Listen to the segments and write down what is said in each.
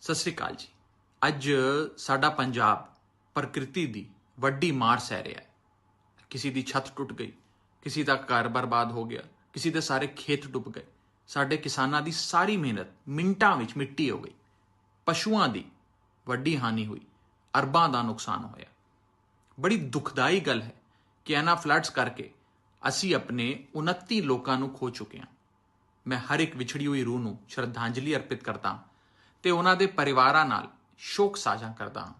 ਸਤਿ ਸ੍ਰੀ ਅਕਾਲ ਜੀ। ਅੱਜ ਸਾਡਾ ਪੰਜਾਬ ਪ੍ਰਕਿਰਤੀ ਦੀ ਵੱਡੀ ਮਾਰ ਸਹਿ ਰਿਹਾ ਹੈ। ਕਿਸੇ ਦੀ ਛੱਤ ਟੁੱਟ ਗਈ, ਕਿਸੇ ਦਾ ਘਰ ਬਰਬਾਦ ਹੋ ਗਿਆ, ਕਿਸੇ ਦੇ ਸਾਰੇ ਖੇਤ ਡੁੱਬ ਗਏ। ਸਾਡੇ ਕਿਸਾਨਾਂ ਦੀ ਸਾਰੀ ਮਿਹਨਤ ਮਿੰਟਾਂ ਵਿੱਚ ਮਿੱਟੀ ਹੋ ਗਈ। ਪਸ਼ੂਆਂ ਦੀ ਵੱਡੀ ਹਾਨੀ ਹੋਈ, ਅਰਬਾਂ ਦਾ ਨੁਕਸਾਨ ਹੋਇਆ। ਬੜੀ ਦੁਖਦਾਈ ਗੱਲ ਹੈ ਕਿ ਇਹਨਾਂ ਫਲੱਡਸ ਕਰਕੇ ਅਸੀਂ ਆਪਣੇ 29 ਲੋਕਾਂ ਨੂੰ ਖੋ ਚੁੱਕੇ ਹਾਂ। ਮੈਂ ਹਰ ਇੱਕ ਵਿਛੜੀ ਹੋਈ ਰੂਹ ਨੂੰ ਸ਼ਰਧਾਂਜਲੀ ਅਰਪਿਤ ਕਰਦਾ ਹਾਂ। ਤੇ ਉਹਨਾਂ ਦੇ ਪਰਿਵਾਰਾਂ ਨਾਲ ਸ਼ੋਕ ਸਾਂਝਾ ਕਰਦਾ ਹਾਂ।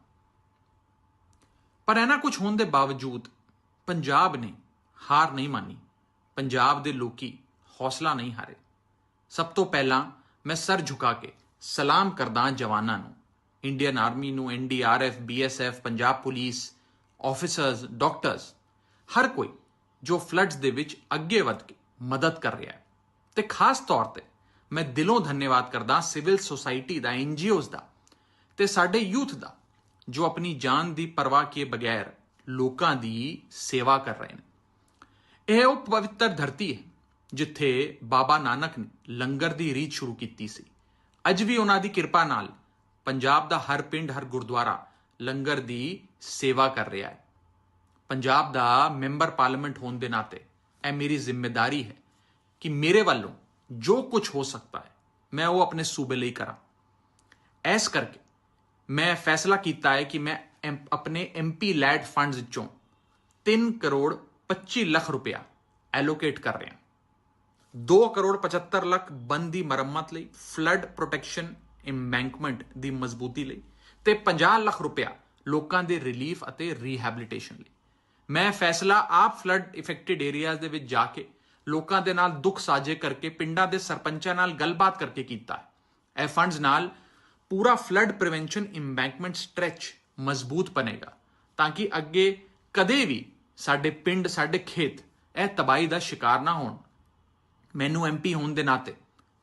ਪਰ ਇਹਨਾਂ ਕੁਝ ਹੋਣ ਦੇ ਬਾਵਜੂਦ ਪੰਜਾਬ ਨੇ ਹਾਰ ਨਹੀਂ ਮੰਨੀ। ਪੰਜਾਬ ਦੇ ਲੋਕੀ ਹੌਸਲਾ ਨਹੀਂ ਹਾਰੇ। ਸਭ ਤੋਂ ਪਹਿਲਾਂ ਮੈਂ ਸਰ ਝੁਕਾ ਕੇ ਸਲਾਮ ਕਰਦਾ ਹਾਂ ਜਵਾਨਾਂ ਨੂੰ। ਇੰਡੀਅਨ ਆਰਮੀ ਨੂੰ NDRF BSF Punjab police, officers, doctors, ਹਰ ਕੋਈ ਜੋ ਫਲੱਡਸ ਦੇ ਵਿੱਚ ਅੱਗੇ ਵਧ ਕੇ ਮਦਦ ਕਰ ਰਿਹਾ ਹੈ। ਤੇ ਖਾਸ ਤੌਰ ਤੇ ਮੈਂ ਦਿਲੋਂ ਧੰਨਵਾਦ ਕਰਦਾ ਸਿਵਲ ਸੁਸਾਇਟੀ ਦਾ ਐਨਜੀਓਜ਼ ਦਾ ਤੇ ਸਾਡੇ ਯੂਥ ਦਾ, ਜੋ ਆਪਣੀ ਜਾਨ ਦੀ ਪਰਵਾਹ ਕੀਏ ਬਗੈਰ ਲੋਕਾਂ ਦੀ ਸੇਵਾ ਕਰ ਰਹੇ ਨੇ। ਇਹ ਉਹ ਪਵਿੱਤਰ ਧਰਤੀ ਹੈ, ਜਿੱਥੇ ਬਾਬਾ ਨਾਨਕ ਨੇ ਲੰਗਰ ਦੀ ਰੀਤ ਸ਼ੁਰੂ ਕੀਤੀ ਸੀ। ਅੱਜ ਵੀ ਉਹਨਾਂ ਦੀ ਕਿਰਪਾ ਨਾਲ ਪੰਜਾਬ ਦਾ ਹਰ ਪਿੰਡ, ਹਰ ਗੁਰਦੁਆਰਾ ਲੰਗਰ ਦੀ ਸੇਵਾ ਕਰ ਰਿਹਾ ਹੈ। ਪੰਜਾਬ ਦਾ ਮੈਂਬਰ ਪਾਰਲੀਮੈਂਟ ਹੋਣ ਦੇ ਨਾਤੇ ਇਹ ਮੇਰੀ ਜ਼ਿੰਮੇਵਾਰੀ ਹੈ ਕਿ ਮੇਰੇ ਵੱਲੋਂ ਜੋ ਕੁਝ ਹੋ ਸਕਦਾ ਹੈ ਮੈਂ ਉਹ ਆਪਣੇ ਸੂਬੇ ਲਈ ਕਰਾਂ ਐਸ ਕਰਕੇ ਮੈਂ ਫੈਸਲਾ ਕੀਤਾ ਹੈ ਕਿ ਮੈਂ ਐਮ- ਆਪਣੇ ਐਮਪੀ ਲੈਡ ਫੰਡਸ ਵਿੱਚੋਂ 3 ਕਰੋੜ 25 ਲੱਖ ਰੁਪਇਆ ਐਲੋਕੇਟ ਕਰ ਰਿਹਾ 2 ਕਰੋੜ 75 ਲੱਖ ਬੰਦ ਦੀ ਮੁਰੰਮਤ ਲਈ ਫਲੱਡ ਪ੍ਰੋਟੈਕਸ਼ਨ ਇੰਬੈਂਕਮੈਂਟ ਦੀ ਮਜ਼ਬੂਤੀ ਲਈ ਤੇ 50 ਲੱਖ ਰੁਪਇਆ ਲੋਕਾਂ ਦੇ ਰਿਲੀਫ ਅਤੇ ਰੀਹੈਬਿਲਿਟੇਸ਼ਨ ਲਈ ਮੈਂ ਫੈਸਲਾ ਆਪ ਫਲੱਡ ਇਫੈਕਟਡ ਏਰੀਆਜ਼ ਦੇ ਵਿੱਚ ਜਾ ਕੇ ਲੋਕਾਂ ਦੇ ਨਾਲ ਦੁੱਖ ਸਾਂਝੇ ਕਰਕੇ, ਪਿੰਡਾਂ ਦੇ ਸਰਪੰਚਾਂ ਨਾਲ ਗੱਲਬਾਤ ਕਰਕੇ ਕੀਤਾ। ਹੈ ਇਹ ਫੰਡਸ ਨਾਲ ਪੂਰਾ ਫਲੱਡ ਪ੍ਰੀਵੈਂਸ਼ਨ ਇੰਬੈਂਕਮੈਂਟ ਸਟ੍ਰੈਚ ਮਜ਼ਬੂਤ ਬਣੇਗਾ ਤਾਂ ਕਿ ਅੱਗੇ ਕਦੇ ਵੀ ਸਾਡੇ ਪਿੰਡ, ਸਾਡੇ ਖੇਤ ਇਹ ਤਬਾਹੀ ਦਾ ਸ਼ਿਕਾਰ ਨਾ ਹੋਣ। ਮੈਨੂੰ ਐਮਪੀ ਹੋਣ ਦੇ ਨਾਤੇ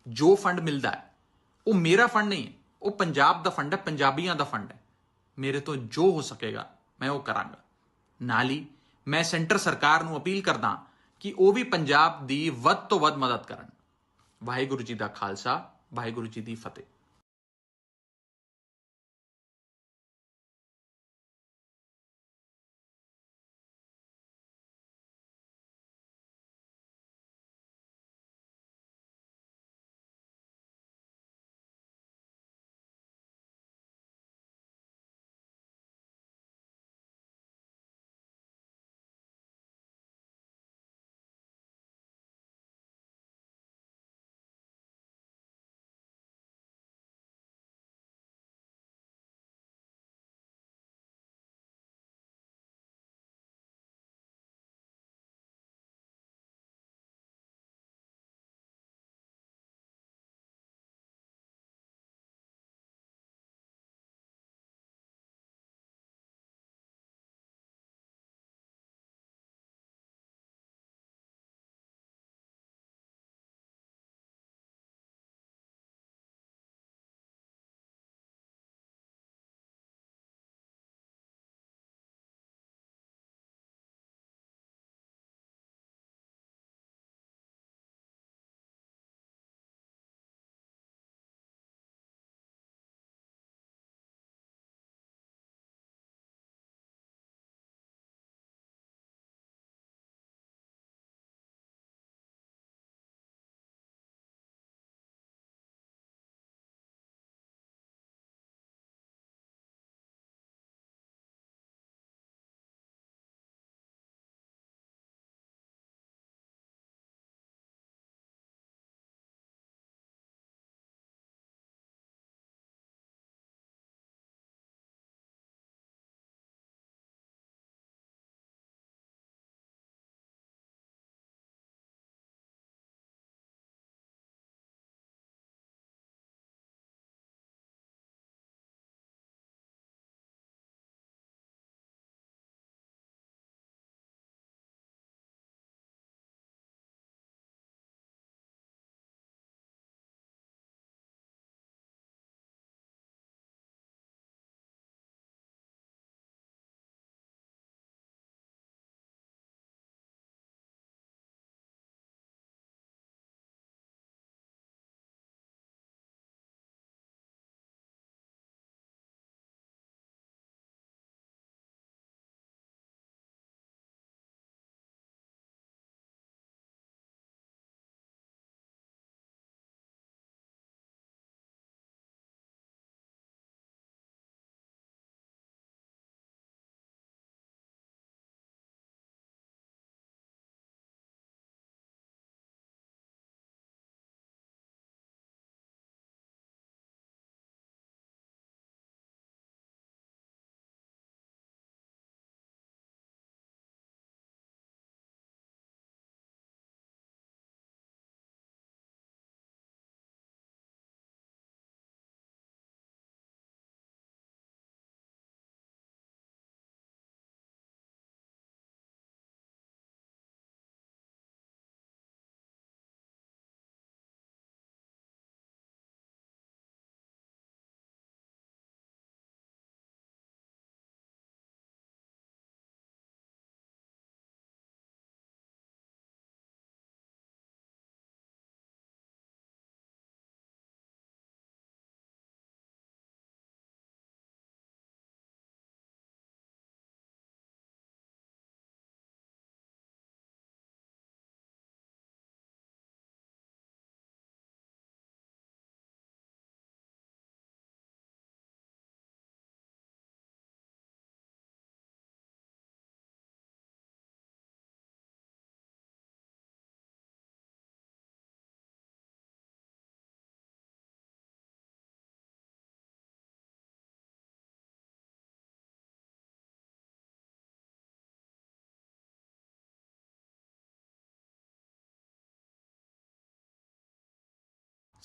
ਜੋ ਫੰਡ ਮਿਲਦਾ ਹੈ, ਉਹ ਮੇਰਾ ਫੰਡ ਨਹੀਂ ਹੈ, ਉਹ ਪੰਜਾਬ ਦਾ ਫੰਡ ਹੈ, ਪੰਜਾਬੀਆਂ ਦਾ ਫੰਡ ਹੈ। ਮੇਰੇ ਤੋਂ ਜੋ ਹੋ ਸਕੇਗਾ, ਮੈਂ ਉਹ ਕਰਾਂਗਾ। ਨਾਲ ਹੀ ਮੈਂ ਸੈਂਟਰ ਸਰਕਾਰ ਨੂੰ ਅਪੀਲ ਕਰਦਾ ਕਿ ਉਹ ਵੀ ਪੰਜਾਬ ਦੀ ਵੱਧ ਤੋਂ ਵੱਧ ਮਦਦ ਕਰਨ। ਵਾਹਿਗੁਰੂ ਜੀ ਦਾ ਖਾਲਸਾ, ਵਾਹਿਗੁਰੂ ਜੀ ਦੀ ਫਤਿਹ।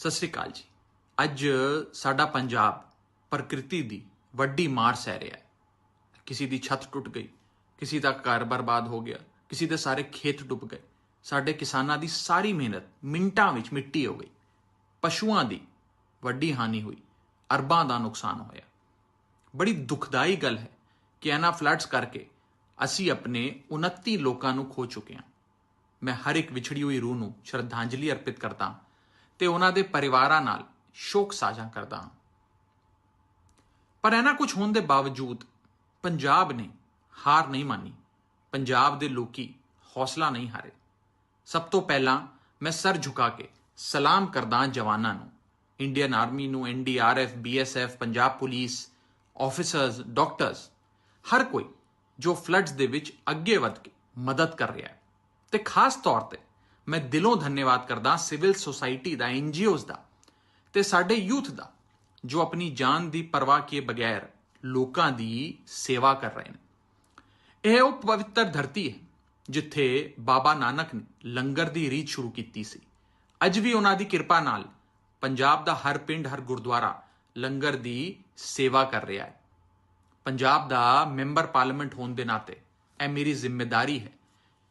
ਸਤਿ ਸ੍ਰੀ ਅਕਾਲ ਜੀ। ਅੱਜ ਸਾਡਾ ਪੰਜਾਬ ਪ੍ਰਕਿਰਤੀ ਦੀ ਵੱਡੀ ਮਾਰ ਸਹਿ ਰਿਹਾ ਹੈ। ਕਿਸੇ ਦੀ ਛੱਤ ਟੁੱਟ ਗਈ, ਕਿਸੇ ਦਾ ਘਰ ਬਰਬਾਦ ਹੋ ਗਿਆ, ਕਿਸੇ ਦੇ ਸਾਰੇ ਖੇਤ ਡੁੱਬ ਗਏ, ਸਾਡੇ ਕਿਸਾਨਾਂ ਦੀ ਸਾਰੀ ਮਿਹਨਤ ਮਿੰਟਾਂ ਵਿੱਚ ਮਿੱਟੀ ਹੋ ਗਈ। ਪਸ਼ੂਆਂ ਦੀ ਵੱਡੀ ਹਾਨੀ ਹੋਈ, ਅਰਬਾਂ ਦਾ ਨੁਕਸਾਨ ਹੋਇਆ। ਬੜੀ ਦੁਖਦਾਈ ਗੱਲ ਹੈ ਕਿ ਇਹਨਾਂ ਫਲੱਡਸ ਕਰਕੇ ਅਸੀਂ ਆਪਣੇ 29 ਲੋਕਾਂ ਨੂੰ ਖੋ ਚੁੱਕੇ ਹਾਂ। ਮੈਂ ਹਰ ਇੱਕ ਵਿਛੜੀ ਹੋਈ ਰੂਹ ਨੂੰ ਸ਼ਰਧਾਂਜਲੀ ਅਰਪਿਤ ਕਰਦਾ ਹਾਂ। ਤੇ ਉਹਨਾਂ ਦੇ ਪਰਿਵਾਰਾਂ ਨਾਲ ਸ਼ੋਕ ਸਾਂਝਾ ਕਰਦਾ ਹਾਂ। ਪਰ ਇਹਨਾਂ ਕੁਝ ਹੋਣ ਦੇ ਬਾਵਜੂਦ ਪੰਜਾਬ ਨੇ ਹਾਰ ਨਹੀਂ ਮੰਨੀ। ਪੰਜਾਬ ਦੇ ਲੋਕੀ ਹੌਸਲਾ ਨਹੀਂ ਹਾਰੇ। ਸਭ ਤੋਂ ਪਹਿਲਾਂ ਮੈਂ ਸਰ ਝੁਕਾ ਕੇ ਸਲਾਮ ਕਰਦਾ ਹਾਂ ਜਵਾਨਾਂ ਨੂੰ। ਇੰਡੀਅਨ ਆਰਮੀ ਨੂੰ NDRF BSF Punjab police, officers, doctors, ਹਰ ਕੋਈ ਜੋ ਫਲੱਡਸ ਦੇ ਵਿੱਚ ਅੱਗੇ ਵਧ ਕੇ ਮਦਦ ਕਰ ਰਿਹਾ ਹੈ। ਤੇ ਖਾਸ ਤੌਰ ਤੇ ਮੈਂ ਦਿਲੋਂ ਧੰਨਵਾਦ ਕਰਦਾ ਸਿਵਲ ਸੁਸਾਇਟੀ ਦਾ ਐਨਜੀਓਜ਼ ਦਾ ਤੇ ਸਾਡੇ ਯੂਥ ਦਾ, ਜੋ ਆਪਣੀ ਜਾਨ ਦੀ ਪਰਵਾਹ ਕੀਏ ਬਗੈਰ ਲੋਕਾਂ ਦੀ ਸੇਵਾ ਕਰ ਰਹੇ ਨੇ। ਇਹ ਉਹ ਪਵਿੱਤਰ ਧਰਤੀ ਹੈ, ਜਿੱਥੇ ਬਾਬਾ ਨਾਨਕ ਨੇ ਲੰਗਰ ਦੀ ਰੀਤ ਸ਼ੁਰੂ ਕੀਤੀ ਸੀ। ਅੱਜ ਵੀ ਉਹਨਾਂ ਦੀ ਕਿਰਪਾ ਨਾਲ ਪੰਜਾਬ ਦਾ ਹਰ ਪਿੰਡ, ਹਰ ਗੁਰਦੁਆਰਾ ਲੰਗਰ ਦੀ ਸੇਵਾ ਕਰ ਰਿਹਾ ਹੈ। ਪੰਜਾਬ ਦਾ ਮੈਂਬਰ ਪਾਰਲੀਮੈਂਟ ਹੋਣ ਦੇ ਨਾਤੇ ਇਹ ਮੇਰੀ ਜ਼ਿੰਮੇਵਾਰੀ ਹੈ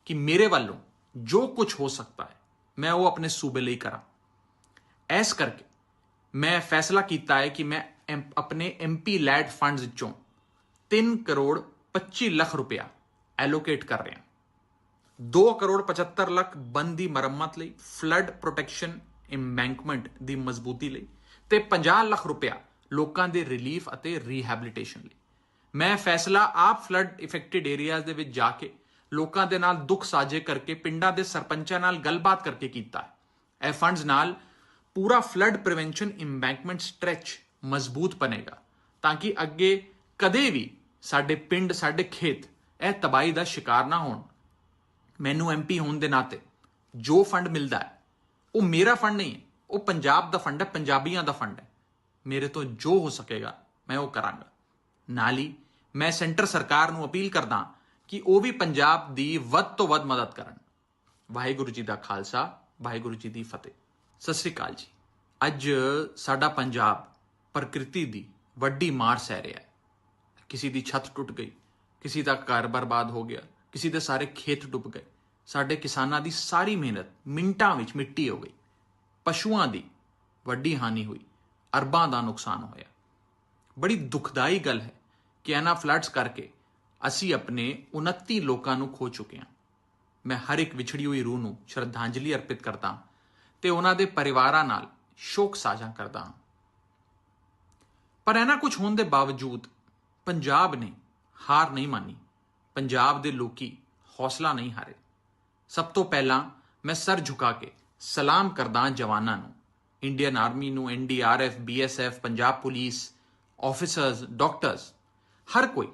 ਕਿ ਮੇਰੇ ਵੱਲੋਂ ਜੋ ਕੁਝ ਹੋ ਸਕਦਾ ਹੈ ਮੈਂ ਉਹ ਆਪਣੇ ਸੂਬੇ ਲਈ ਕਰਾਂ ਐਸ ਕਰਕੇ ਮੈਂ ਫੈਸਲਾ ਕੀਤਾ ਹੈ ਕਿ ਮੈਂ ਐਮ- ਆਪਣੇ ਐਮਪੀ ਲੈਡ ਫੰਡਸ ਵਿੱਚੋਂ 3 ਕਰੋੜ 25 ਲੱਖ ਰੁਪਇਆ ਐਲੋਕੇਟ ਕਰ ਰਿਹਾ 2 ਕਰੋੜ 75 ਲੱਖ ਬੰਦ ਦੀ ਮੁਰੰਮਤ ਲਈ ਫਲੱਡ ਪ੍ਰੋਟੈਕਸ਼ਨ ਇੰਬੈਂਕਮੈਂਟ ਦੀ ਮਜ਼ਬੂਤੀ ਲਈ ਤੇ 50 ਲੱਖ ਰੁਪਇਆ ਲੋਕਾਂ ਦੇ ਰਿਲੀਫ ਅਤੇ ਰੀਹੈਬਿਲਿਟੇਸ਼ਨ ਲਈ ਮੈਂ ਫੈਸਲਾ ਆਪ ਫਲੱਡ ਇਫੈਕਟਡ ਏਰੀਆਜ਼ ਦੇ ਵਿੱਚ ਜਾ ਕੇ ਲੋਕਾਂ ਦੇ ਨਾਲ ਦੁੱਖ ਸਾਂਝੇ ਕਰਕੇ, ਪਿੰਡਾਂ ਦੇ ਸਰਪੰਚਾਂ ਨਾਲ ਗੱਲਬਾਤ ਕਰਕੇ ਕੀਤਾ ਹੈ। ਇਹ ਫੰਡਸ ਨਾਲ ਪੂਰਾ ਫਲੱਡ ਪ੍ਰੀਵੈਂਸ਼ਨ ਇੰਬੈਂਕਮੈਂਟ ਸਟ੍ਰੈਚ ਮਜ਼ਬੂਤ ਬਣੇਗਾ ਤਾਂ ਕਿ ਅੱਗੇ ਕਦੇ ਵੀ ਸਾਡੇ ਪਿੰਡ, ਸਾਡੇ ਖੇਤ ਇਹ ਤਬਾਹੀ ਦਾ ਸ਼ਿਕਾਰ ਨਾ ਹੋਣ। ਮੈਨੂੰ ਐਮਪੀ ਹੋਣ ਦੇ ਨਾਤੇ ਜੋ ਫੰਡ ਮਿਲਦਾ ਹੈ, ਉਹ ਮੇਰਾ ਫੰਡ ਨਹੀਂ ਹੈ, ਉਹ ਪੰਜਾਬ ਦਾ ਫੰਡ ਹੈ, ਪੰਜਾਬੀਆਂ ਦਾ ਫੰਡ ਹੈ। ਮੇਰੇ ਤੋਂ ਜੋ ਹੋ ਸਕੇਗਾ, ਮੈਂ ਉਹ ਕਰਾਂਗਾ। ਨਾਲ ਹੀ ਮੈਂ ਸੈਂਟਰ ਸਰਕਾਰ ਨੂੰ ਅਪੀਲ ਕਰਦਾ ਕਿ ਉਹ ਵੀ ਪੰਜਾਬ ਦੀ ਵੱਧ ਤੋਂ ਵੱਧ ਮਦਦ ਕਰਨ। ਵਾਹਿਗੁਰੂ ਜੀ ਦਾ ਖਾਲਸਾ, ਵਾਹਿਗੁਰੂ ਜੀ ਦੀ ਫਤਿਹ। ਸਤਿ ਸ੍ਰੀ ਅਕਾਲ ਜੀ। ਅੱਜ ਸਾਡਾ ਪੰਜਾਬ ਪ੍ਰਕਿਰਤੀ ਦੀ ਵੱਡੀ ਮਾਰ ਸਹਿ ਰਿਹਾ ਹੈ। ਕਿਸੇ ਦੀ ਛੱਤ ਟੁੱਟ ਗਈ, ਕਿਸੇ ਦਾ ਘਰ ਬਰਬਾਦ ਹੋ ਗਿਆ, ਕਿਸੇ ਦੇ ਸਾਰੇ ਖੇਤ ਡੁੱਬ ਗਏ। ਸਾਡੇ ਕਿਸਾਨਾਂ ਦੀ ਸਾਰੀ ਮਿਹਨਤ ਮਿੰਟਾਂ ਵਿੱਚ ਮਿੱਟੀ ਹੋ ਗਈ। ਪਸ਼ੂਆਂ ਦੀ ਵੱਡੀ ਹਾਨੀ ਹੋਈ, ਅਰਬਾਂ ਦਾ ਨੁਕਸਾਨ ਹੋਇਆ। ਬੜੀ ਦੁਖਦਾਈ ਗੱਲ ਹੈ ਕਿ ਇਹਨਾਂ ਫਲੱਡਸ ਕਰਕੇ ਅਸੀਂ ਆਪਣੇ 29 ਲੋਕਾਂ ਨੂੰ ਖੋ ਚੁੱਕੇ ਹਾਂ। ਮੈਂ ਹਰ ਇੱਕ ਵਿਛੜੀ ਹੋਈ ਰੂਹ ਨੂੰ ਸ਼ਰਧਾਂਜਲੀ ਅਰਪਿਤ ਕਰਦਾ ਹਾਂ ਤੇ ਉਹਨਾਂ ਦੇ ਪਰਿਵਾਰਾਂ ਨਾਲ ਸ਼ੋਕ ਸਾਂਝਾ ਕਰਦਾ ਹਾਂ। ਪਰ ਇਹਨਾਂ ਕੁਝ ਹੋਣ ਦੇ ਬਾਵਜੂਦ ਪੰਜਾਬ ਨੇ ਹਾਰ ਨਹੀਂ ਮੰਨੀ। ਪੰਜਾਬ ਦੇ ਲੋਕੀ ਹੌਸਲਾ ਨਹੀਂ ਹਾਰੇ। ਸਭ ਤੋਂ ਪਹਿਲਾਂ ਮੈਂ ਸਰ ਝੁਕਾ ਕੇ ਸਲਾਮ ਕਰਦਾ ਹਾਂ ਜਵਾਨਾਂ ਨੂੰ। ਇੰਡੀਅਨ ਆਰਮੀ ਨੂੰ NDRF BSF Punjab police, officers, doctors, ਹਰ ਕੋਈ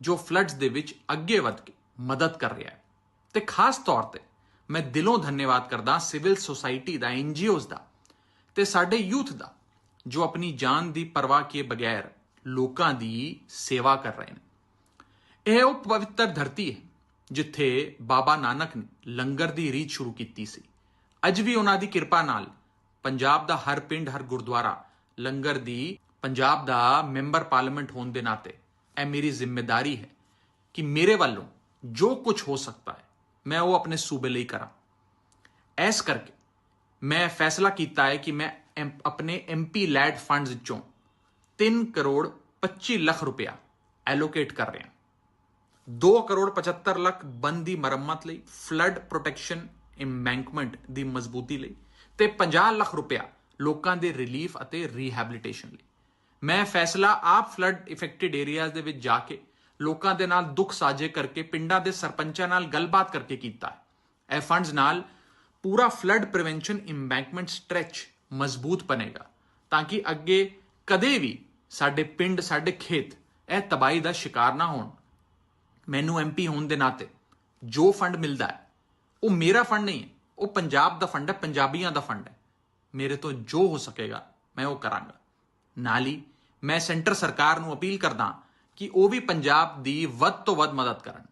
ਜੋ ਫਲੱਡਸ ਦੇ ਵਿੱਚ ਅੱਗੇ ਵਧ ਕੇ ਮਦਦ ਕਰ ਰਿਹਾ ਹੈ। ਤੇ ਖਾਸ ਤੌਰ ਤੇ ਮੈਂ ਦਿਲੋਂ ਧੰਨਵਾਦ ਕਰਦਾ ਸਿਵਲ ਸੁਸਾਇਟੀ ਦਾ ਐਨਜੀਓਜ਼ ਦਾ ਤੇ ਸਾਡੇ ਯੂਥ ਦਾ, ਜੋ ਆਪਣੀ ਜਾਨ ਦੀ ਪਰਵਾਹ ਕੀਏ ਬਗੈਰ ਲੋਕਾਂ ਦੀ ਸੇਵਾ ਕਰ ਰਹੇ ਨੇ। ਇਹ ਉਹ ਪਵਿੱਤਰ ਧਰਤੀ ਹੈ, ਜਿੱਥੇ ਬਾਬਾ ਨਾਨਕ ਨੇ ਲੰਗਰ ਦੀ ਰੀਤ ਸ਼ੁਰੂ ਕੀਤੀ ਸੀ। ਅੱਜ ਵੀ ਉਹਨਾਂ ਦੀ ਕਿਰਪਾ ਨਾਲ ਪੰਜਾਬ ਦਾ ਹਰ ਪਿੰਡ, ਹਰ ਗੁਰਦੁਆਰਾ ਲੰਗਰ ਦੀ, ਪੰਜਾਬ ਦਾ ਮੈਂਬਰ ਪਾਰਲੀਮੈਂਟ ਹੋਣ ਦੇ ਨਾਤੇ ਇਹ ਮੇਰੀ ਜ਼ਿੰਮੇਵਾਰੀ ਹੈ ਕਿ ਮੇਰੇ ਵੱਲੋਂ ਜੋ ਕੁਝ ਹੋ ਸਕਦਾ ਹੈ ਮੈਂ ਉਹ ਆਪਣੇ ਸੂਬੇ ਲਈ ਕਰਾਂ ਐਸ ਕਰਕੇ ਮੈਂ ਫੈਸਲਾ ਕੀਤਾ ਹੈ ਕਿ ਮੈਂ ਐਮ- ਆਪਣੇ ਐਮਪੀ ਲੈਡ ਫੰਡਸ ਵਿੱਚੋਂ 3 ਕਰੋੜ 25 ਲੱਖ ਰੁਪਇਆ ਐਲੋਕੇਟ ਕਰ ਰਿਹਾ 2 ਕਰੋੜ 75 ਲੱਖ ਬੰਦ ਦੀ ਮੁਰੰਮਤ ਲਈ ਫਲੱਡ ਪ੍ਰੋਟੈਕਸ਼ਨ ਐਮਬੈਂਕਮੈਂਟ ਦੀ ਮਜ਼ਬੂਤੀ ਲਈ ਤੇ 50 ਲੱਖ ਰੁਪਇਆ ਲੋਕਾਂ ਦੇ ਰਿਲੀਫ ਅਤੇ ਰੀਹੈਬਿਲਿਟੇਸ਼ਨ ਲਈ ਮੈਂ ਫੈਸਲਾ ਆਪ ਫਲੱਡ ਇਫੈਕਟਡ ਏਰੀਆਜ਼ ਦੇ ਵਿੱਚ ਜਾ ਕੇ ਲੋਕਾਂ ਦੇ ਨਾਲ ਦੁੱਖ ਸਾਂਝੇ ਕਰਕੇ ਪਿੰਡਾਂ ਦੇ ਸਰਪੰਚਾਂ ਨਾਲ ਗੱਲਬਾਤ ਕਰਕੇ ਕੀਤਾ ਹੈ। ਇਹ ਫੰਡਸ ਨਾਲ ਪੂਰਾ ਫਲੱਡ ਪ੍ਰੀਵੈਂਸ਼ਨ ਇੰਬੈਂਕਮੈਂਟ ਸਟ੍ਰੈਚ ਮਜ਼ਬੂਤ ਬਣੇਗਾ ਤਾਂ ਕਿ ਅੱਗੇ ਕਦੇ ਵੀ ਸਾਡੇ ਪਿੰਡ, ਸਾਡੇ ਖੇਤ ਇਹ ਤਬਾਹੀ ਦਾ ਸ਼ਿਕਾਰ ਨਾ ਹੋਣ। ਮੈਨੂੰ ਐਮਪੀ ਹੋਣ ਦੇ ਨਾਤੇ ਜੋ ਫੰਡ ਮਿਲਦਾ ਹੈ, ਉਹ ਮੇਰਾ ਫੰਡ ਨਹੀਂ ਹੈ, ਉਹ ਪੰਜਾਬ ਦਾ ਫੰਡ ਹੈ, ਪੰਜਾਬੀਆਂ ਦਾ ਫੰਡ ਹੈ। ਮੇਰੇ ਤੋਂ ਜੋ ਹੋ ਸਕੇਗਾ, ਮੈਂ ਉਹ ਕਰਾਂਗਾ। ਨਾਲ ਹੀ ਮੈਂ ਸੈਂਟਰ ਸਰਕਾਰ ਨੂੰ ਅਪੀਲ ਕਰਦਾ ਕਿ ਉਹ ਵੀ ਪੰਜਾਬ ਦੀ ਵੱਧ ਤੋਂ ਵੱਧ ਮਦਦ ਕਰਨ।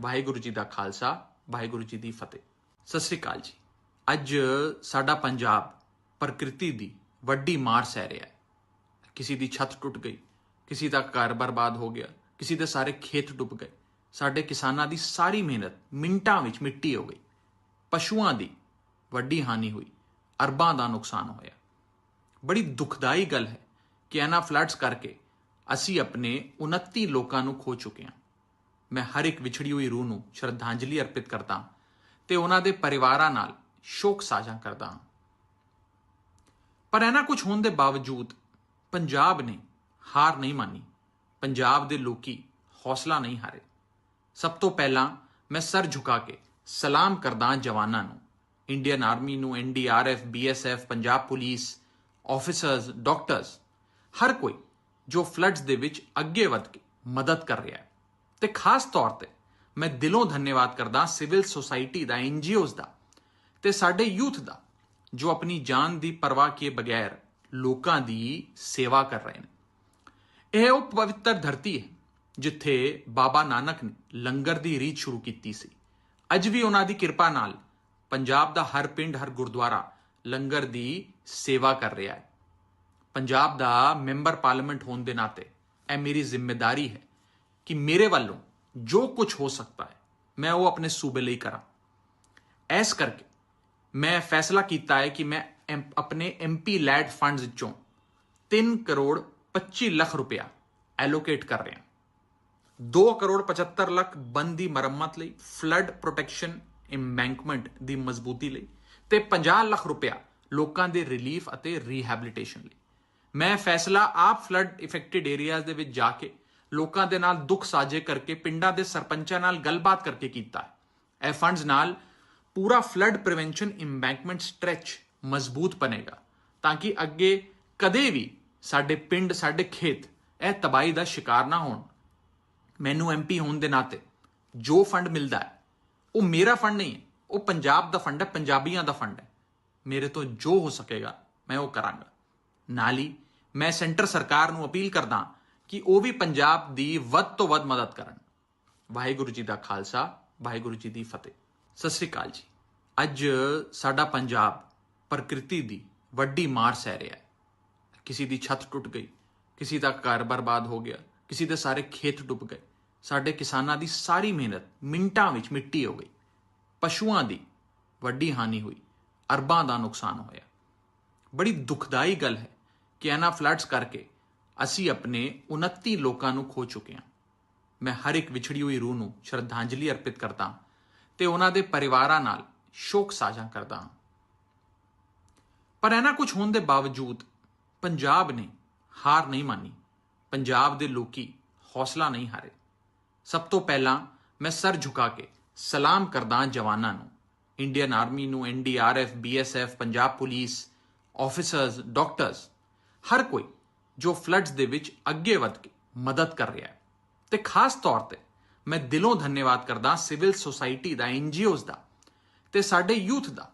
ਵਾਹਿਗੁਰੂ ਜੀ ਦਾ ਖਾਲਸਾ, ਵਾਹਿਗੁਰੂ ਜੀ ਦੀ ਫਤਿਹ। ਸਤਿ ਸ੍ਰੀ ਅਕਾਲ ਜੀ। ਅੱਜ ਸਾਡਾ ਪੰਜਾਬ ਪ੍ਰਕਿਰਤੀ ਦੀ ਵੱਡੀ ਮਾਰ ਸਹਿ ਰਿਹਾ ਹੈ। ਕਿਸੇ ਦੀ ਛੱਤ ਟੁੱਟ ਗਈ, ਕਿਸੇ ਦਾ ਘਰ ਬਰਬਾਦ ਹੋ ਗਿਆ, ਕਿਸੇ ਦੇ ਸਾਰੇ ਖੇਤ ਡੁੱਬ ਗਏ, ਸਾਡੇ ਕਿਸਾਨਾਂ ਦੀ ਸਾਰੀ ਮਿਹਨਤ ਮਿੰਟਾਂ ਵਿੱਚ ਮਿੱਟੀ ਹੋ ਗਈ। ਪਸ਼ੂਆਂ ਦੀ ਵੱਡੀ ਹਾਨੀ ਹੋਈ, ਅਰਬਾਂ ਦਾ ਨੁਕਸਾਨ ਹੋਇਆ। ਬੜੀ ਦੁਖਦਾਈ ਗੱਲ ਹੈ ਕਿ ਇਹਨਾਂ ਫਲੱਡਸ ਕਰਕੇ ਅਸੀਂ ਆਪਣੇ 29 ਲੋਕਾਂ ਨੂੰ ਖੋ ਚੁੱਕੇ ਹਾਂ। ਮੈਂ ਹਰ ਇੱਕ ਵਿਛੜੀ ਹੋਈ ਰੂਹ ਨੂੰ ਸ਼ਰਧਾਂਜਲੀ ਅਰਪਿਤ ਕਰਦਾ ਹਾਂ ਤੇ ਉਹਨਾਂ ਦੇ ਪਰਿਵਾਰਾਂ ਨਾਲ ਸ਼ੋਕ ਸਾਂਝਾ ਕਰਦਾ ਹਾਂ। ਪਰ ਇਹਨਾਂ ਕੁਝ ਹੋਣ ਦੇ ਬਾਵਜੂਦ ਪੰਜਾਬ ਨੇ ਹਾਰ ਨਹੀਂ ਮਾਨੀ। ਪੰਜਾਬ ਦੇ ਲੋਕੀ ਹੌਸਲਾ ਨਹੀਂ ਹਾਰੇ। ਸਭ ਤੋਂ ਪਹਿਲਾਂ ਮੈਂ ਸਰ ਝੁਕਾ ਕੇ ਸਲਾਮ ਕਰਦਾ ਹਾਂ ਜਵਾਨਾਂ ਨੂੰ। ਇੰਡੀਅਨ ਆਰਮੀ ਨੂੰ NDRF BSF Punjab police, officers, doctors ਹਰ ਕੋਈ ਜੋ ਫਲੱਡਸ ਦੇ ਵਿੱਚ ਅੱਗੇ ਵਧ ਕੇ ਮਦਦ ਕਰ ਰਿਹਾ ਹੈ। ਤੇ ਖਾਸ ਤੌਰ ਤੇ ਮੈਂ ਦਿਲੋਂ ਧੰਨਵਾਦ ਕਰਦਾ ਸਿਵਲ ਸੁਸਾਇਟੀ ਦਾ ਐਨਜੀਓਜ਼ ਦਾ ਤੇ ਸਾਡੇ ਯੂਥ ਦਾ ਜੋ ਆਪਣੀ ਜਾਨ ਦੀ ਪਰਵਾਹ ਕੀਏ ਬਗੈਰ ਲੋਕਾਂ ਦੀ ਸੇਵਾ ਕਰ ਰਹੇ ਨੇ। ਇਹ ਉਹ ਪਵਿੱਤਰ ਧਰਤੀ ਹੈ ਜਿੱਥੇ ਬਾਬਾ ਨਾਨਕ ਨੇ ਲੰਗਰ ਦੀ ਰੀਤ ਸ਼ੁਰੂ ਕੀਤੀ ਸੀ। ਅੱਜ ਵੀ ਉਹਨਾਂ ਦੀ ਕਿਰਪਾ ਨਾਲ ਪੰਜਾਬ ਦਾ ਹਰ ਪਿੰਡ, ਹਰ ਗੁਰਦੁਆਰਾ ਲੰਗਰ ਦੀ ਸੇਵਾ ਕਰ ਰਿਹਾ ਹੈ। ਪੰਜਾਬ ਦਾ ਮੈਂਬਰ ਪਾਰਲੀਮੈਂਟ ਹੋਣ ਦੇ ਨਾਤੇ ਇਹ ਮੇਰੀ ਜ਼ਿੰਮੇਵਾਰੀ ਹੈ ਕਿ ਮੇਰੇ ਵੱਲੋਂ ਜੋ ਕੁਝ ਹੋ ਸਕਦਾ ਹੈ ਮੈਂ ਉਹ ਆਪਣੇ ਸੂਬੇ ਲਈ ਕਰਾਂ ਐਸ ਕਰਕੇ ਮੈਂ ਫੈਸਲਾ ਕੀਤਾ ਹੈ ਕਿ ਮੈਂ ਐਮ- ਆਪਣੇ ਐਮਪੀ ਲੈਡ ਫੰਡਸ ਵਿੱਚੋਂ 3 ਕਰੋੜ 25 ਲੱਖ ਰੁਪਇਆ ਐਲੋਕੇਟ ਕਰ ਰਿਹਾ 2 ਕਰੋੜ 75 ਲੱਖ ਬੰਦ ਦੀ ਮੁਰੰਮਤ ਲਈ ਫਲੱਡ ਪ੍ਰੋਟੈਕਸ਼ਨ ਐਮਬੈਂਕਮੈਂਟ ਦੀ ਮਜ਼ਬੂਤੀ ਲਈ ਤੇ 50 ਲੱਖ ਰੁਪਇਆ ਲੋਕਾਂ ਦੇ ਰਿਲੀਫ ਅਤੇ ਰੀਹੈਬਿਲਿਟੇਸ਼ਨ ਲਈ ਮੈਂ ਫੈਸਲਾ ਆਪ ਫਲੱਡ ਇਫੈਕਟਡ ਏਰੀਆਜ਼ ਦੇ ਵਿੱਚ ਜਾ ਕੇ ਲੋਕਾਂ ਦੇ ਨਾਲ ਦੁੱਖ ਸਾਂਝੇ ਕਰਕੇ ਪਿੰਡਾਂ ਦੇ ਸਰਪੰਚਾਂ ਨਾਲ ਗੱਲਬਾਤ ਕਰਕੇ ਕੀਤਾ ਹੈ। ਇਹ ਫੰਡਸ ਨਾਲ ਪੂਰਾ ਫਲੱਡ ਪ੍ਰੀਵੈਂਸ਼ਨ ਇੰਬੈਂਕਮੈਂਟ ਸਟ੍ਰੈਚ ਮਜ਼ਬੂਤ ਬਣੇਗਾ ਤਾਂ ਕਿ ਅੱਗੇ ਕਦੇ ਵੀ ਸਾਡੇ ਪਿੰਡ, ਸਾਡੇ ਖੇਤ ਇਹ ਤਬਾਹੀ ਦਾ ਸ਼ਿਕਾਰ ਨਾ ਹੋਣ। ਮੈਨੂੰ ਐਮਪੀ ਹੋਣ ਦੇ ਨਾਤੇ ਜੋ ਫੰਡ ਮਿਲਦਾ ਹੈ, ਉਹ ਮੇਰਾ ਫੰਡ ਨਹੀਂ ਹੈ, ਉਹ ਪੰਜਾਬ ਦਾ ਫੰਡ ਹੈ, ਪੰਜਾਬੀਆਂ ਦਾ ਫੰਡ ਹੈ। ਮੇਰੇ ਤੋਂ ਜੋ ਹੋ ਸਕੇਗਾ, ਮੈਂ ਉਹ ਕਰਾਂਗਾ। ਨਾਲ ਹੀ ਮੈਂ ਸੈਂਟਰ ਸਰਕਾਰ ਨੂੰ ਅਪੀਲ ਕਰਦਾ ਕਿ ਉਹ ਵੀ ਪੰਜਾਬ ਦੀ ਵੱਧ ਤੋਂ ਵੱਧ ਮਦਦ ਕਰਨ। ਵਾਹਿਗੁਰੂ ਜੀ ਦਾ ਖਾਲਸਾ, ਵਾਹਿਗੁਰੂ ਜੀ ਦੀ ਫਤਿਹ। ਸਤਿ ਸ੍ਰੀ ਅਕਾਲ ਜੀ। ਅੱਜ ਸਾਡਾ ਪੰਜਾਬ ਪ੍ਰਕਿਰਤੀ ਦੀ ਵੱਡੀ ਮਾਰ ਸਹਿ ਰਿਹਾ ਹੈ। ਕਿਸੇ ਦੀ ਛੱਤ ਟੁੱਟ ਗਈ, ਕਿਸੇ ਦਾ ਘਰ ਬਰਬਾਦ ਹੋ ਗਿਆ, ਕਿਸੇ ਦੇ ਸਾਰੇ ਖੇਤ ਡੁੱਬ ਗਏ। ਸਾਡੇ ਕਿਸਾਨਾਂ ਦੀ ਸਾਰੀ ਮਿਹਨਤ ਮਿੰਟਾਂ ਵਿੱਚ ਮਿੱਟੀ ਹੋ ਗਈ। ਪਸ਼ੂਆਂ ਦੀ ਵੱਡੀ ਹਾਨੀ ਹੋਈ, ਅਰਬਾਂ ਦਾ ਨੁਕਸਾਨ ਹੋਇਆ। ਬੜੀ ਦੁਖਦਾਈ ਗੱਲ ਹੈ ਕਿ ਇਹਨਾਂ ਫਲੱਡਸ ਕਰਕੇ ਅਸੀਂ ਆਪਣੇ 29 ਲੋਕਾਂ ਨੂੰ ਖੋ ਚੁੱਕੇ ਹਾਂ। ਮੈਂ ਹਰ ਇੱਕ ਵਿਛੜੀ ਹੋਈ ਰੂਹ ਨੂੰ ਸ਼ਰਧਾਂਜਲੀ ਅਰਪਿਤ ਕਰਦਾ ਹਾਂ ਤੇ ਉਹਨਾਂ ਦੇ ਪਰਿਵਾਰਾਂ ਨਾਲ ਸ਼ੋਕ ਸਾਂਝਾ ਕਰਦਾ ਹਾਂ। ਪਰ ਇਹਨਾਂ ਕੁਝ ਹੋਣ ਦੇ ਬਾਵਜੂਦ ਪੰਜਾਬ ਨੇ ਹਾਰ ਨਹੀਂ ਮੰਨੀ। ਪੰਜਾਬ ਦੇ ਲੋਕੀ ਹੌਸਲਾ ਨਹੀਂ ਹਾਰੇ। ਸਭ ਤੋਂ ਪਹਿਲਾਂ ਮੈਂ ਸਰ ਝੁਕਾ ਕੇ ਸਲਾਮ ਕਰਦਾ ਹਾਂ ਜਵਾਨਾਂ ਨੂੰ। ਇੰਡੀਅਨ ਆਰਮੀ ਨੂੰ NDRF BSF Punjab police, officers, doctors ਹਰ ਕੋਈ ਜੋ ਫਲੱਡਸ ਦੇ ਵਿੱਚ ਅੱਗੇ ਵਧ ਕੇ ਮਦਦ ਕਰ ਰਿਹਾ ਹੈ। ਤੇ ਖਾਸ ਤੌਰ ਤੇ ਮੈਂ ਦਿਲੋਂ ਧੰਨਵਾਦ ਕਰਦਾ ਸਿਵਲ ਸੁਸਾਇਟੀ ਦਾ ਐਨਜੀਓਜ਼ ਦਾ ਤੇ ਸਾਡੇ ਯੂਥ ਦਾ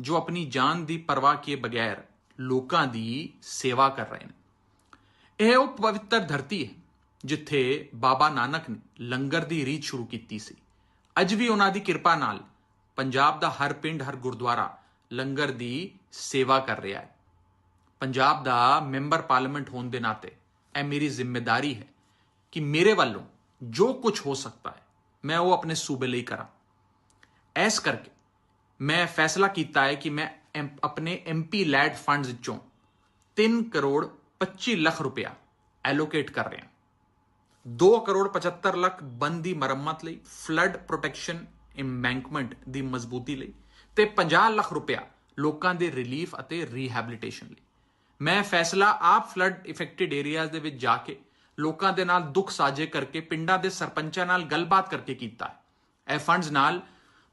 ਜੋ ਆਪਣੀ ਜਾਨ ਦੀ ਪਰਵਾਹ ਕੀਏ ਬਗੈਰ ਲੋਕਾਂ ਦੀ ਸੇਵਾ ਕਰ ਰਹੇ ਨੇ। ਇਹ ਉਹ ਪਵਿੱਤਰ ਧਰਤੀ ਹੈ ਜਿੱਥੇ ਬਾਬਾ ਨਾਨਕ ਨੇ ਲੰਗਰ ਦੀ ਰੀਤ ਸ਼ੁਰੂ ਕੀਤੀ ਸੀ। ਅੱਜ ਵੀ ਉਹਨਾਂ ਦੀ ਕਿਰਪਾ ਨਾਲ ਪੰਜਾਬ ਦਾ ਹਰ ਪਿੰਡ, ਹਰ ਗੁਰਦੁਆਰਾ ਲੰਗਰ ਦੀ ਸੇਵਾ ਕਰ ਰਿਹਾ ਹੈ। ਪੰਜਾਬ ਦਾ ਮੈਂਬਰ ਪਾਰਲੀਮੈਂਟ ਹੋਣ ਦੇ ਨਾਤੇ ਇਹ ਮੇਰੀ ਜ਼ਿੰਮੇਵਾਰੀ ਹੈ ਕਿ ਮੇਰੇ ਵੱਲੋਂ ਜੋ ਕੁਝ ਹੋ ਸਕਦਾ ਹੈ ਮੈਂ ਉਹ ਆਪਣੇ ਸੂਬੇ ਲਈ ਕਰਾਂ ਐਸ ਕਰਕੇ ਮੈਂ ਫੈਸਲਾ ਕੀਤਾ ਹੈ ਕਿ ਮੈਂ ਐਮ- ਆਪਣੇ ਐਮਪੀ ਲੈਡ ਫੰਡਸ ਵਿੱਚੋਂ 3 ਕਰੋੜ 25 ਲੱਖ ਰੁਪਇਆ ਐਲੋਕੇਟ ਕਰ ਰਿਹਾ 2 ਕਰੋੜ 75 ਲੱਖ ਬੰਦ ਦੀ ਮੁਰੰਮਤ ਲਈ ਫਲੱਡ ਪ੍ਰੋਟੈਕਸ਼ਨ ਐਮਬੈਂਕਮੈਂਟ ਦੀ ਮਜ਼ਬੂਤੀ ਲਈ ਤੇ 50 ਲੱਖ ਰੁਪਇਆ ਲੋਕਾਂ ਦੇ ਰਿਲੀਫ ਅਤੇ ਰੀਹੈਬਿਲਿਟੇਸ਼ਨ ਲਈ ਮੈਂ ਫੈਸਲਾ ਆਪ ਫਲੱਡ ਇਫੈਕਟਡ ਏਰੀਆਜ਼ ਦੇ ਵਿੱਚ ਜਾ ਕੇ ਲੋਕਾਂ ਦੇ ਨਾਲ ਦੁੱਖ ਸਾਂਝੇ ਕਰਕੇ ਪਿੰਡਾਂ ਦੇ ਸਰਪੰਚਾਂ ਨਾਲ ਗੱਲਬਾਤ ਕਰਕੇ ਕੀਤਾ ਹੈ। ਇਹ ਫੰਡਸ ਨਾਲ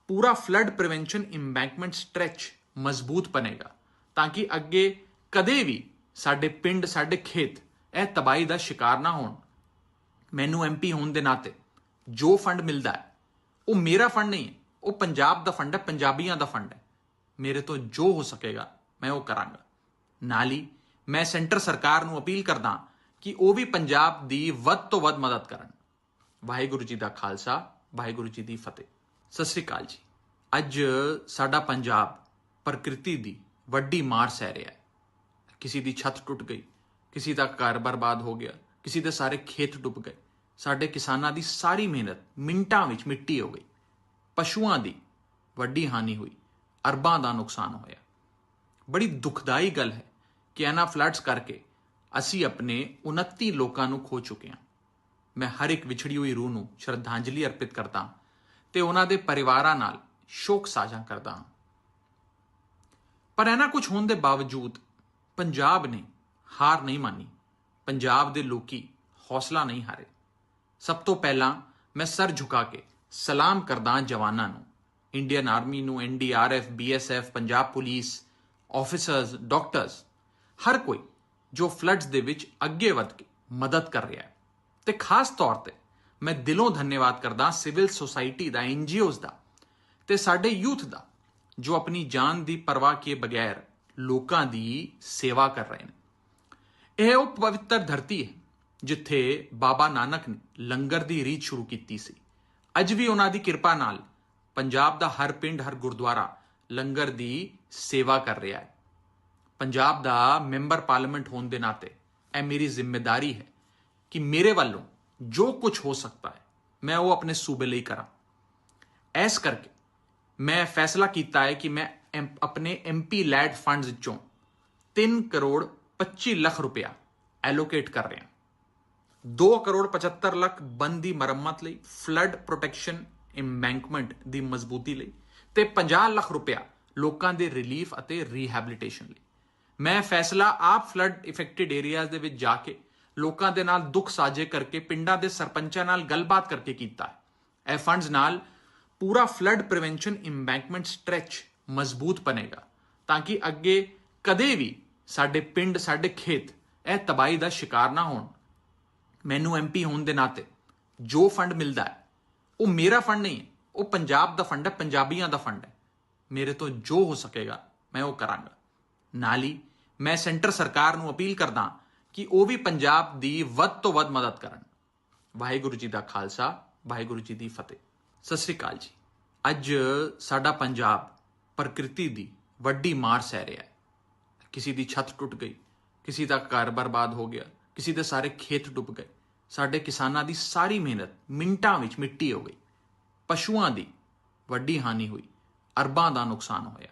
ਪੂਰਾ ਫਲੱਡ ਪ੍ਰੀਵੈਂਸ਼ਨ ਇੰਬੈਂਕਮੈਂਟ ਸਟ੍ਰੈਚ ਮਜ਼ਬੂਤ ਬਣੇਗਾ ਤਾਂ ਕਿ ਅੱਗੇ ਕਦੇ ਵੀ ਸਾਡੇ ਪਿੰਡ, ਸਾਡੇ ਖੇਤ ਇਹ ਤਬਾਹੀ ਦਾ ਸ਼ਿਕਾਰ ਨਾ ਹੋਣ। ਮੈਨੂੰ ਐਮਪੀ ਹੋਣ ਦੇ ਨਾਤੇ ਜੋ ਫੰਡ ਮਿਲਦਾ ਹੈ, ਉਹ ਮੇਰਾ ਫੰਡ ਨਹੀਂ ਹੈ, ਉਹ ਪੰਜਾਬ ਦਾ ਫੰਡ ਹੈ, ਪੰਜਾਬੀਆਂ ਦਾ ਫੰਡ ਹੈ। ਮੇਰੇ ਤੋਂ ਜੋ ਹੋ ਸਕੇਗਾ, ਮੈਂ ਉਹ ਕਰਾਂਗਾ। ਨਾਲ ਹੀ ਮੈਂ ਸੈਂਟਰ ਸਰਕਾਰ ਨੂੰ ਅਪੀਲ ਕਰਦਾ ਕਿ ਉਹ ਵੀ ਪੰਜਾਬ ਦੀ ਵੱਧ ਤੋਂ ਵੱਧ ਮਦਦ ਕਰਨ। ਵਾਹਿਗੁਰੂ ਜੀ ਦਾ ਖਾਲਸਾ, ਵਾਹਿਗੁਰੂ ਜੀ ਦੀ ਫਤਿਹ। ਸਤਿ ਸ੍ਰੀ ਅਕਾਲ ਜੀ। ਅੱਜ ਸਾਡਾ ਪੰਜਾਬ ਪ੍ਰਕਿਰਤੀ ਦੀ ਵੱਡੀ ਮਾਰ ਸਹਿ ਰਿਹਾ ਹੈ। ਕਿਸੇ ਦੀ ਛੱਤ ਟੁੱਟ ਗਈ, ਕਿਸੇ ਦਾ ਘਰ ਬਰਬਾਦ ਹੋ ਗਿਆ, ਕਿਸੇ ਦੇ ਸਾਰੇ ਖੇਤ ਡੁੱਬ ਗਏ। ਸਾਡੇ ਕਿਸਾਨਾਂ ਦੀ ਸਾਰੀ ਮਿਹਨਤ ਮਿੰਟਾਂ ਵਿੱਚ ਮਿੱਟੀ ਹੋ ਗਈ। ਪਸ਼ੂਆਂ ਦੀ ਵੱਡੀ ਹਾਨੀ ਹੋਈ, ਅਰਬਾਂ ਦਾ ਨੁਕਸਾਨ ਹੋਇਆ। ਬੜੀ ਦੁਖਦਾਈ ਗੱਲ ਹੈ ਕਿ ਇਹਨਾਂ ਫਲੱਡਸ ਕਰਕੇ ਅਸੀਂ ਆਪਣੇ 29 ਲੋਕਾਂ ਨੂੰ ਖੋ ਚੁੱਕੇ ਹਾਂ। ਮੈਂ ਹਰ ਇੱਕ ਵਿਛੜੀ ਹੋਈ ਰੂਹ ਨੂੰ ਸ਼ਰਧਾਂਜਲੀ ਅਰਪਿਤ ਕਰਦਾ ਹਾਂ ਤੇ ਉਹਨਾਂ ਦੇ ਪਰਿਵਾਰਾਂ ਨਾਲ ਸ਼ੋਕ ਸਾਂਝਾ ਕਰਦਾ ਹਾਂ। ਪਰ ਇਹਨਾਂ ਕੁਝ ਹੋਣ ਦੇ ਬਾਵਜੂਦ ਪੰਜਾਬ ਨੇ ਹਾਰ ਨਹੀਂ ਮੰਨੀ। ਪੰਜਾਬ ਦੇ ਲੋਕੀ ਹੌਸਲਾ ਨਹੀਂ ਹਾਰੇ। ਸਭ ਤੋਂ ਪਹਿਲਾਂ ਮੈਂ ਸਰ ਝੁਕਾ ਕੇ ਸਲਾਮ ਕਰਦਾ ਹਾਂ ਜਵਾਨਾਂ ਨੂੰ। ਇੰਡੀਅਨ ਆਰਮੀ ਨੂੰ NDRF BSF Punjab police, officers, doctors ਹਰ ਕੋਈ ਜੋ ਫਲੱਡਸ ਦੇ ਵਿੱਚ ਅੱਗੇ ਵਧ ਕੇ ਮਦਦ ਕਰ ਰਿਹਾ ਹੈ। ਤੇ ਖਾਸ ਤੌਰ ਤੇ ਮੈਂ ਦਿਲੋਂ ਧੰਨਵਾਦ ਕਰਦਾ ਸਿਵਲ ਸੁਸਾਇਟੀ ਦਾ ਐਨਜੀਓਜ਼ ਦਾ ਤੇ ਸਾਡੇ ਯੂਥ ਦਾ ਜੋ ਆਪਣੀ ਜਾਨ ਦੀ ਪਰਵਾਹ ਕੀਏ ਬਗੈਰ ਲੋਕਾਂ ਦੀ ਸੇਵਾ ਕਰ ਰਹੇ ਨੇ। ਇਹ ਉਹ ਪਵਿੱਤਰ ਧਰਤੀ ਹੈ ਜਿੱਥੇ ਬਾਬਾ ਨਾਨਕ ਨੇ ਲੰਗਰ ਦੀ ਰੀਤ ਸ਼ੁਰੂ ਕੀਤੀ ਸੀ। ਅੱਜ ਵੀ ਉਹਨਾਂ ਦੀ ਕਿਰਪਾ ਨਾਲ ਪੰਜਾਬ ਦਾ ਹਰ ਪਿੰਡ, ਹਰ ਗੁਰਦੁਆਰਾ ਲੰਗਰ ਦੀ ਸੇਵਾ ਕਰ ਰਿਹਾ ਹੈ। ਪੰਜਾਬ ਦਾ ਮੈਂਬਰ ਪਾਰਲੀਮੈਂਟ ਹੋਣ ਦੇ ਨਾਤੇ ਇਹ ਮੇਰੀ ਜ਼ਿੰਮੇਵਾਰੀ ਹੈ ਕਿ ਮੇਰੇ ਵੱਲੋਂ ਜੋ ਕੁਝ ਹੋ ਸਕਦਾ ਹੈ ਮੈਂ ਉਹ ਆਪਣੇ ਸੂਬੇ ਲਈ ਕਰਾਂ ਐਸ ਕਰਕੇ ਮੈਂ ਫੈਸਲਾ ਕੀਤਾ ਹੈ ਕਿ ਮੈਂ ਐਮ- ਆਪਣੇ ਐਮਪੀ ਲੈਡ ਫੰਡਸ ਵਿੱਚੋਂ 3 ਕਰੋੜ 25 ਲੱਖ ਰੁਪਇਆ ਐਲੋਕੇਟ ਕਰ ਰਿਹਾ 2 ਕਰੋੜ 75 ਲੱਖ ਬੰਦ ਦੀ ਮਰਮਤ ਲਈ ਫਲੱਡ ਪ੍ਰੋਟੈਕਸ਼ਨ ਐਮਬੈਂਕਮੈਂਟ ਦੀ ਮਜ਼ਬੂਤੀ ਲਈ ਤੇ 50 ਲੱਖ ਰੁਪਇਆ ਲੋਕਾਂ ਦੇ ਰਿਲੀਫ ਅਤੇ ਰੀਹੈਬਿਲਿਟੇਸ਼ਨ ਲਈ ਮੈਂ ਫੈਸਲਾ ਆਪ ਫਲੱਡ ਇਫੈਕਟਡ ਏਰੀਆਜ਼ ਦੇ ਵਿੱਚ ਜਾ ਕੇ ਲੋਕਾਂ ਦੇ ਨਾਲ ਦੁੱਖ ਸਾਂਝੇ ਕਰਕੇ ਪਿੰਡਾਂ ਦੇ ਸਰਪੰਚਾਂ ਨਾਲ ਗੱਲਬਾਤ ਕਰਕੇ ਕੀਤਾ ਹੈ। ਇਹ ਫੰਡਸ ਨਾਲ ਪੂਰਾ ਫਲੱਡ ਪ੍ਰੀਵੈਂਸ਼ਨ ਇੰਬੈਂਕਮੈਂਟ ਸਟ੍ਰੈਚ ਮਜ਼ਬੂਤ ਬਣੇਗਾ ਤਾਂ ਕਿ ਅੱਗੇ ਕਦੇ ਵੀ ਸਾਡੇ ਪਿੰਡ, ਸਾਡੇ ਖੇਤ ਇਹ ਤਬਾਹੀ ਦਾ ਸ਼ਿਕਾਰ ਨਾ ਹੋਣ। ਮੈਨੂੰ ਐਮਪੀ ਹੋਣ ਦੇ ਨਾਤੇ ਜੋ ਫੰਡ ਮਿਲਦਾ ਹੈ, ਉਹ ਮੇਰਾ ਫੰਡ ਨਹੀਂ ਹੈ, ਉਹ ਪੰਜਾਬ ਦਾ ਫੰਡ ਹੈ, ਪੰਜਾਬੀਆਂ ਦਾ ਫੰਡ ਹੈ। ਮੇਰੇ ਤੋਂ ਜੋ ਹੋ ਸਕੇਗਾ, ਮੈਂ ਉਹ ਕਰਾਂਗਾ। ਨਾਲ ਹੀ ਮੈਂ ਸੈਂਟਰ ਸਰਕਾਰ ਨੂੰ ਅਪੀਲ ਕਰਦਾ ਕਿ ਉਹ ਵੀ ਪੰਜਾਬ ਦੀ ਵੱਧ ਤੋਂ ਵੱਧ ਮਦਦ ਕਰਨ। ਵਾਹਿਗੁਰੂ ਜੀ ਦਾ ਖਾਲਸਾ, ਵਾਹਿਗੁਰੂ ਜੀ ਦੀ ਫਤਿਹ। ਸਤਿ ਸ੍ਰੀ ਅਕਾਲ ਜੀ। ਅੱਜ ਸਾਡਾ ਪੰਜਾਬ ਪ੍ਰਕਿਰਤੀ ਦੀ ਵੱਡੀ ਮਾਰ ਸਹਿ ਰਿਹਾ ਹੈ। ਕਿਸੇ ਦੀ ਛੱਤ ਟੁੱਟ ਗਈ, ਕਿਸੇ ਦਾ ਘਰ ਬਰਬਾਦ ਹੋ ਗਿਆ, ਕਿਸੇ ਦੇ ਸਾਰੇ ਖੇਤ ਡੁੱਬ ਗਏ। ਸਾਡੇ ਕਿਸਾਨਾਂ ਦੀ ਸਾਰੀ ਮਿਹਨਤ ਮਿੰਟਾਂ ਵਿੱਚ ਮਿੱਟੀ ਹੋ ਗਈ। ਪਸ਼ੂਆਂ ਦੀ ਵੱਡੀ ਹਾਨੀ ਹੋਈ, ਅਰਬਾਂ ਦਾ ਨੁਕਸਾਨ ਹੋਇਆ।